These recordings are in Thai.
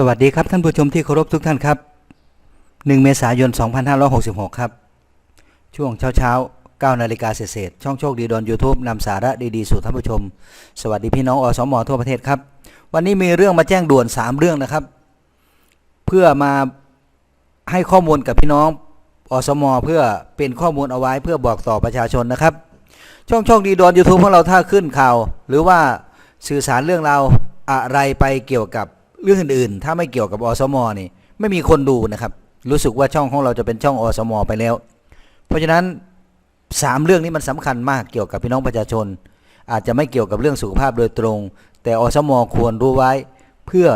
สวัสดีครับท่านผู้ชมที่เคารพทุกท่านครับ 1 เมษายน 2566 ครับ ช่วงเช้าเช้า9นาฬิกาเศษช่องโชคดีดอน YouTube นำสาระดี ๆ สู่ท่านผู้ชม สวัสดีพี่น้องอสมอทั่วประเทศครับ วันนี้มีเรื่องมาแจ้งด่วน 3 เรื่องนะครับ เพื่อมาให้ข้อมูลกับพี่น้องอสมอเพื่อเป็นข้อมูลเอาไว้เพื่อบอกต่อประชาชนนะครับ ช่องโชคดีดอน YouTube ของเราถ้าขึ้นข่าว หรือว่าสื่อสารเรื่องราวอะไรไปเกี่ยวกับ เรื่องอื่นๆ ถ้าไม่เกี่ยวกับอสมนี่ไม่มีคนดูนะครับ รู้สึกว่าช่องของเราจะเป็นช่องอสมไปแล้ว เพราะฉะนั้นสามเรื่องนี้มันสำคัญมากเกี่ยวกับพี่น้องประชาชน อาจจะไม่เกี่ยวกับเรื่องสุขภาพโดยตรง แต่อสมควรรู้ไว้เพื่อ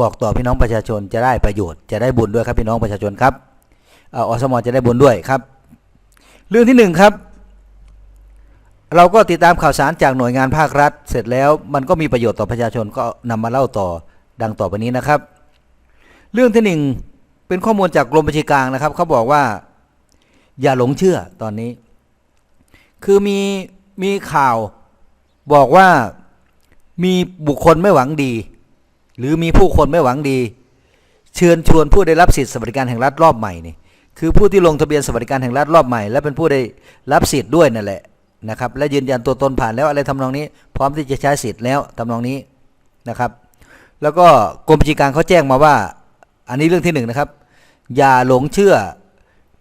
บอกต่อพี่น้องประชาชนจะได้ประโยชน์จะได้บุญด้วยครับพี่น้องประชาชนครับอ่ออสมจะได้บุญด้วยครับ เรื่องที่หนึ่งครับเราก็ติดตามข่าวสารจากหน่วยงานภาครัฐ เสร็จแล้วมันก็มีประโยชน์ต่อประชาชนก็นำมาเล่าต่อ ดังต่อไปนี้นะครับ เรื่องที่หนึ่งเป็นข้อมูลจากกรมบัญชีกลางนะครับเขาบอกว่า อย่าหลงเชื่อตอนนี้ คือมีมีข่าวบอกว่ามีบุคคลไม่หวังดี หรือมีผู้คนไม่หวังดี เชิญชวนผู้ได้รับสิทธิสวัสดิการแห่งรัฐรอบใหม่นี่คือผู้ที่ลงทะเบียนสวัสดิการแห่งรัฐรอบใหม่ และเป็นผู้ได้รับสิทธิ์ด้วยนั่นแหละนะครับและยืนยันตัวตนผ่านแล้วอะไรทำนองนี้ พร้อมที่จะใช้สิทธิ์แล้วทำนองนี้นะครับ แล้วก็กรมบัญชีกลางเขาแจ้งมาว่า อันนี้เรื่องที่หนึ่งนะครับ อย่าหลงเชื่อ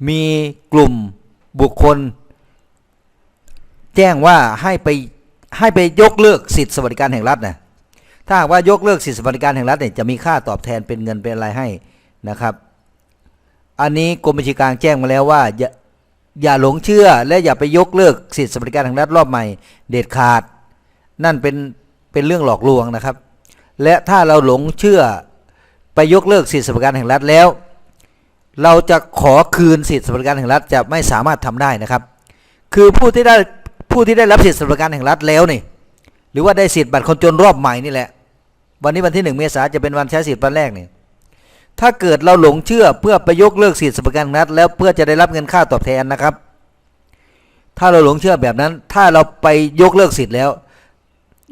มีกลุ่มบุคคล แจ้งว่าให้ไปให้ไปยกเลิกสิทธิสวัสดิการแห่งรัฐนะถ้าหากว่ายกเลิกสิทธิสวัสดิการแห่งรัฐเนี่ยจะมีค่าตอบแทนเป็นเงินเป็นอะไรให้นะครับ อันนี้กรมบัญชีกลางแจ้งมาแล้วว่าอย่าอย่าหลงเชื่อและอย่าไปยกเลิกสิทธิสวัสดิการแห่งรัฐรอบใหม่ เด็ดขาด นั่นเป็นเป็นเรื่องหลอกลวงนะครับ และถ้าเราหลงเชื่อไปยกเลิกสิทธิสวัสดิการแห่งรัฐแล้ว เราจะขอคืนสิทธิสวัสดิการแห่งรัฐจะไม่สามารถทำได้นะครับ คือผู้ที่ได้ผู้ที่ได้รับสิทธิสวัสดิการแห่งรัฐแล้วนี่ หรือว่าได้สิทธิ์บัตรคนจนรอบใหม่นี่แหละ วันนี้วันที่หนึ่งเมษาจะเป็นวันใช้สิทธิ์วันแรกนี่ถ้าเกิดเราหลงเชื่อเพื่อไปยกเลิกสิทธิสวัสดิการแห่งรัฐแล้วเพื่อจะได้รับเงินค่าตอบแทนนะครับ ถ้าเราหลงเชื่อแบบนั้น ถ้าเราไปยกเลิกสิทธิ์แล้ว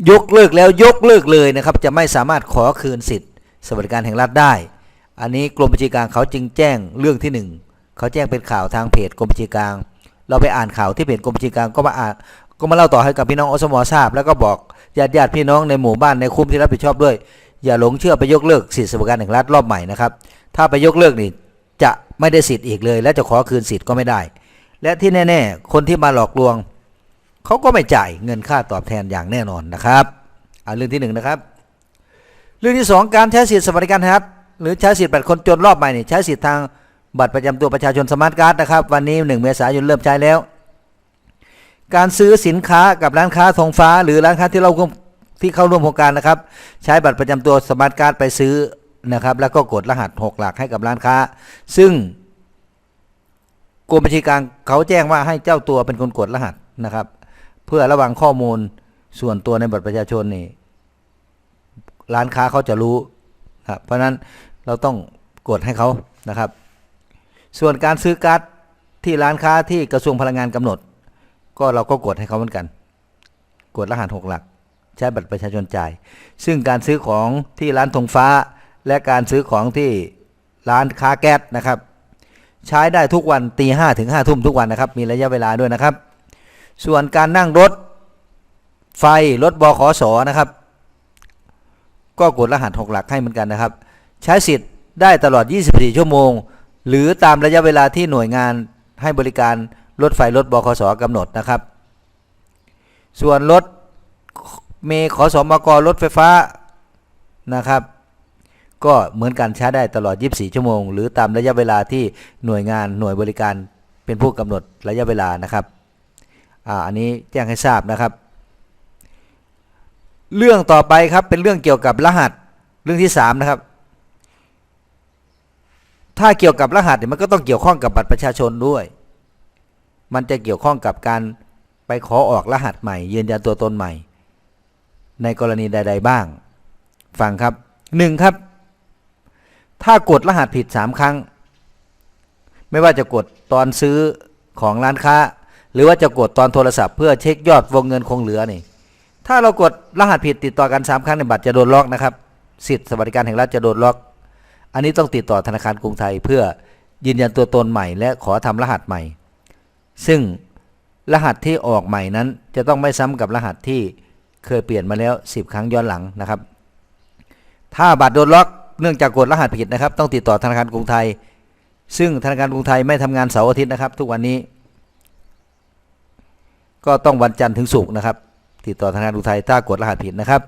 ยกเลิกแล้วยกเลิกเลยนะครับ จะไม่สามารถขอคืนสิทธิ์ สวัสดิการแห่งรัฐได้ อันนี้กรมบัญชีกลางเขาจึงแจ้งเรื่องที่หนึ่งเขาแจ้งเป็นข่าวทางเพจกรมบัญชีกลาง เราไปอ่านข่าวที่เพจกรมบัญชีกลางก็มาอ่านก็มาเล่าต่อให้กับพี่น้องอสมอทราบ แล้วก็บอกญาติญาติพี่น้องในหมู่บ้านในคุ้มที่รับผิดชอบด้วย อย่าหลงเชื่อไปยกเลิกสิทธิสวัสดิการแห่งรัฐรอบใหม่นะครับถ้าไปยกเลิกนี่จะไม่ได้สิทธิ์อีกเลย และจะขอคืนสิทธิ์ก็ไม่ได้ และที่แน่ ๆ คนที่มาหลอกลวง เขาก็ไม่จ่ายเงินค่าตอบแทนอย่างแน่นอนนะครับอ่าเรื่องที่หนึ่งนะครับ เรื่องที่สองการใช้สิทธิสวัสดิการแห่งรัฐหรือใช้สิทธิบัตรคนจนรอบใหม่นี่ใช้สิทธิทางบัตรประจำตัวประชาชนสมาร์ทการ์ดนะครับ วันนี้หนึ่งเมษายนเริ่มใช้แล้ว การซื้อสินค้ากับร้านค้าธงฟ้า หรือร้านค้าที่เราที่เข้าร่วมโครงการนะครับ ใช้บัตรประจำตัวสมาร์ทการ์ดไปซื้อนะครับ แล้วก็กดรหัสหกหลักให้กับร้านค้า ซึ่งกรมบัญชีกลางเขาแจ้งว่าให้เจ้าตัวเป็นคนกดรหัสนะครับ เพื่อระวังข้อมูลส่วนตัวในบัตรประชาชนนี่ร้านค้าเขาจะรู้ครับเพราะนั้นเราต้องกดให้เขานะครับ ส่วนการซื้อการ์ดที่ร้านค้าที่กระทรวงพลังงานกำหนด ก็เราก็กดให้เขาเหมือนกัน กดรหัสหกหลัก ใช้บัตรประชาชนจ่าย ซึ่งการซื้อของที่ร้านธงฟ้า และการซื้อของที่ร้านค้าแก๊สนะครับ ใช้ได้ทุกวันตีห้าถึงห้าทุ่มทุกวันนะครับ มีระยะเวลาด้วยนะครับ ส่วนการนั่งรถไฟรถบขสนะครับ ก็กดรหัสหกหลักให้เหมือนกันนะครับ ใช้สิทธิ์ได้ตลอด 24 ชั่วโมง หรือตามระยะเวลาที่หน่วยงานให้บริการรถไฟรถบขสกำหนดนะครับ ส่วนรถเมขอสมกรถไฟฟ้านะครับ ก็เหมือนกันใช้ได้ตลอด 24 ชั่วโมง หรือตามระยะเวลาที่หน่วยงานหน่วยบริการเป็นผู้กำหนดระยะเวลานะครับ อ่าอันนี้แจ้งให้ทราบนะครับ เรื่องต่อไปครับเป็นเรื่องเกี่ยวกับรหัสเรื่องที่สามนะครับ ถ้าเกี่ยวกับรหัสเนี่ยมันก็ต้องเกี่ยวข้องกับบัตรประชาชนด้วย มันจะเกี่ยวข้องกับการไปขอออกรหัสใหม่ ยืนยันตัวตนใหม่ ในกรณีใด ๆ บ้าง ฟังครับหนึ่งครับ ถ้ากดรหัสผิดสามครั้ง ไม่ว่าจะกดตอนซื้อของร้านค้า หรือว่าจะกดตอนโทรศัพท์เพื่อเช็คยอดวงเงินคงเหลือนี่ ถ้าเรากดรหัสผิดติดต่อกัน3ครั้งในบัตรจะโดนล็อกนะครับสิทธิสวัสดิการแห่งรัฐจะโดนล็อก อันนี้ต้องติดต่อธนาคารกรุงไทย เพื่อยืนยันตัวตนใหม่ และขอทำรหัสใหม่ ซึ่งรหัสที่ออกใหม่นั้น จะต้องไม่ซ้ำกับรหัสที่เคยเปลี่ยนมาแล้ว 10 ครั้งย้อนหลังนะครับ ถ้าบัตรโดนล็อกเนื่องจากกดรหัสผิดนะครับ ต้องติดต่อธนาคารกรุงไทย ซึ่งธนาคารกรุงไทยไม่ทำงานเสาร์อาทิตย์นะครับ ทุกวันนี้ ก็ต้องวันจันทร์ถึงศุกร์นะครับ ติดต่อธนาคารกรุงไทยถ้ากดรหัสผิดนะครับ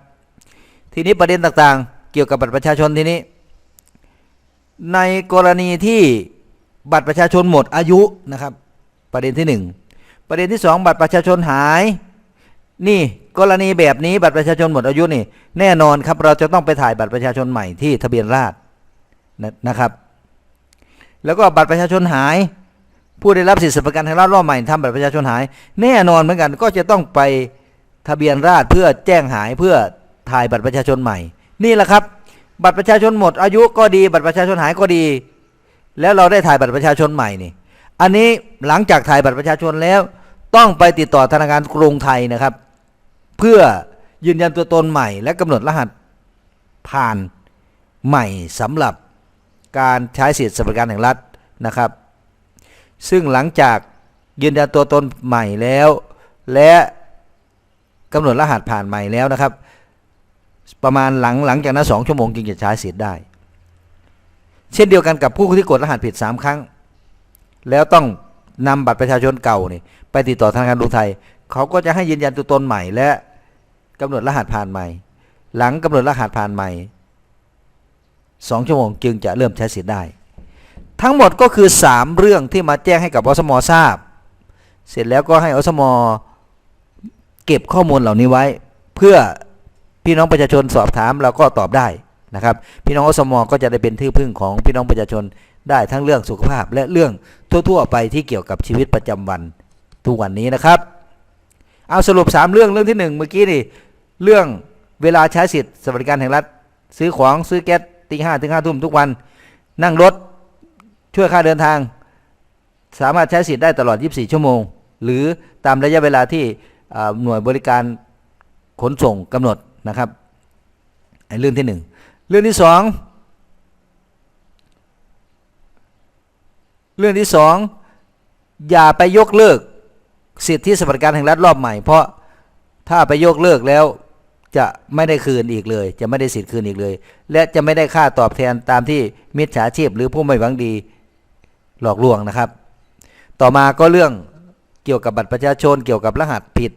ทีนี้ประเด็นต่างๆ เกี่ยวกับบัตรประชาชนทีนี้ ในกรณีที่บัตรประชาชนหมดอายุนะครับ ประเด็นที่หนึ่งประเด็นที่สองบัตรประชาชนหาย นี่กรณีแบบนี้บัตรประชาชนหมดอายุนี่ แน่นอนครับเราจะต้องไปถ่ายบัตรประชาชนใหม่ที่ทะเบียนราษฎรนะครับ แล้วก็บัตรประชาชนหาย ผู้ได้รับสิทธิสวัสดิการแห่งรัฐรอบใหม่ทำบัตรประชาชนหาย แน่นอนเหมือนกันก็จะต้องไปทะเบียนราษฎรเพื่อแจ้งหายเพื่อถ่ายบัตรประชาชนใหม่ นี่แหละครับ บัตรประชาชนหมด อายุก็ดีบัตรประชาชนหายก็ดี แล้วเราได้ถ่ายบัตรประชาชนใหม่นี่ อันนี้หลังจากถ่ายบัตรประชาชนแล้วต้องไปติดต่อธนาคารกรุงไทยนะครับ เพื่อยืนยันตัวตนใหม่ และกำหนดรหัสผ่านใหม่สำหรับการใช้สิทธิสวัสดิการแห่งรัฐนะครับ ซึ่งหลังจากยืนยันตัวตนใหม่แล้ว และกำหนดรหัสผ่านใหม่แล้วนะครับ ประมาณหลังหลังจากนั้นสองชั่วโมงจึงจะใช้สิทธิ์ได้ เช่นเดียวกันกับผู้ที่กดรหัสผิด 3 ครั้ง แล้วต้องนำบัตรประชาชนเก่านี่ไปติดต่อธนาคารกรุงไทย เขาก็จะให้ยืนยันตัวตนใหม่ และกำหนดรหัสผ่านใหม่ หลังกำหนดรหัสผ่านใหม่สองชั่วโมงจึงจะเริ่มใช้สิทธิ์ได้ ทั้งหมดก็คือ 3 เรื่องที่มาแจ้งให้กับอสมทราบ เสร็จแล้วก็ให้อสมเก็บข้อมูลเหล่านี้ไว้ เพื่อพี่น้องประชาชนสอบถามเราก็ตอบได้นะครับ พี่น้องอสมก็จะได้เป็นที่พึ่งของพี่น้องประชาชนได้ทั้งเรื่องสุขภาพและเรื่องทั่ว ๆ ไปที่เกี่ยวกับชีวิตประจำวันทุกวันนี้นะครับ เอาสรุป 3 เรื่องเรื่องที่ 1 เมื่อกี้นี่เรื่องเวลาใช้สิทธิ์สวัสดิการแห่งรัฐ ซื้อของซื้อแก๊สตีห้าถึงห้าทุ่มทุกวัน นั่งรถ ช่วยค่าเดินทาง สามารถใช้สิทธิ์ได้ตลอด 24 ชั่วโมง หรือตามระยะเวลาที่หน่วยบริการขนส่งกำหนดนะครับเรื่องที่หนึ่งเรื่องที่สองเรื่องที่สองอย่าไปยกเลิกสิทธิสวัสดิการแห่งรัฐรอบใหม่ เพราะถ้าไปยกเลิกแล้วจะไม่ได้คืนอีกเลย จะไม่ได้สิทธิ์คืนอีกเลย และจะไม่ได้ค่าตอบแทนตามที่มิจฉาชีพหรือผู้ไม่หวังดี หลอกลวงนะครับ ต่อมาก็เรื่องเกี่ยวกับบัตรประชาชน เกี่ยวกับรหัสผิด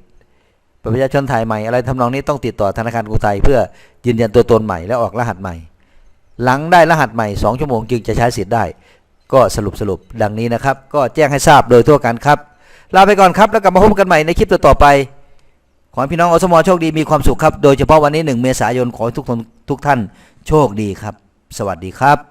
บัตรประชาชนถ่ายใหม่อะไรทำนองนี้ต้องติดต่อธนาคารกรุงไทย เพื่อยืนยันตัวตนใหม่และออกรหัสใหม่ หลังได้รหัสใหม่ 2 ชั่วโมงจึงจะใช้สิทธิ์ได้ ก็สรุปสรุปดังนี้นะครับ ก็แจ้งให้ทราบโดยทั่วกันครับลาไปก่อนครับแล้วกลับมาพบกันใหม่ในคลิปต่อๆไปขอให้พี่น้องอสมโชคดีมีความสุขครับ โดยเฉพาะวันนี้ 1 เมษายนขอให้ทุกคนทุกท่านโชคดีครับ สวัสดีครับ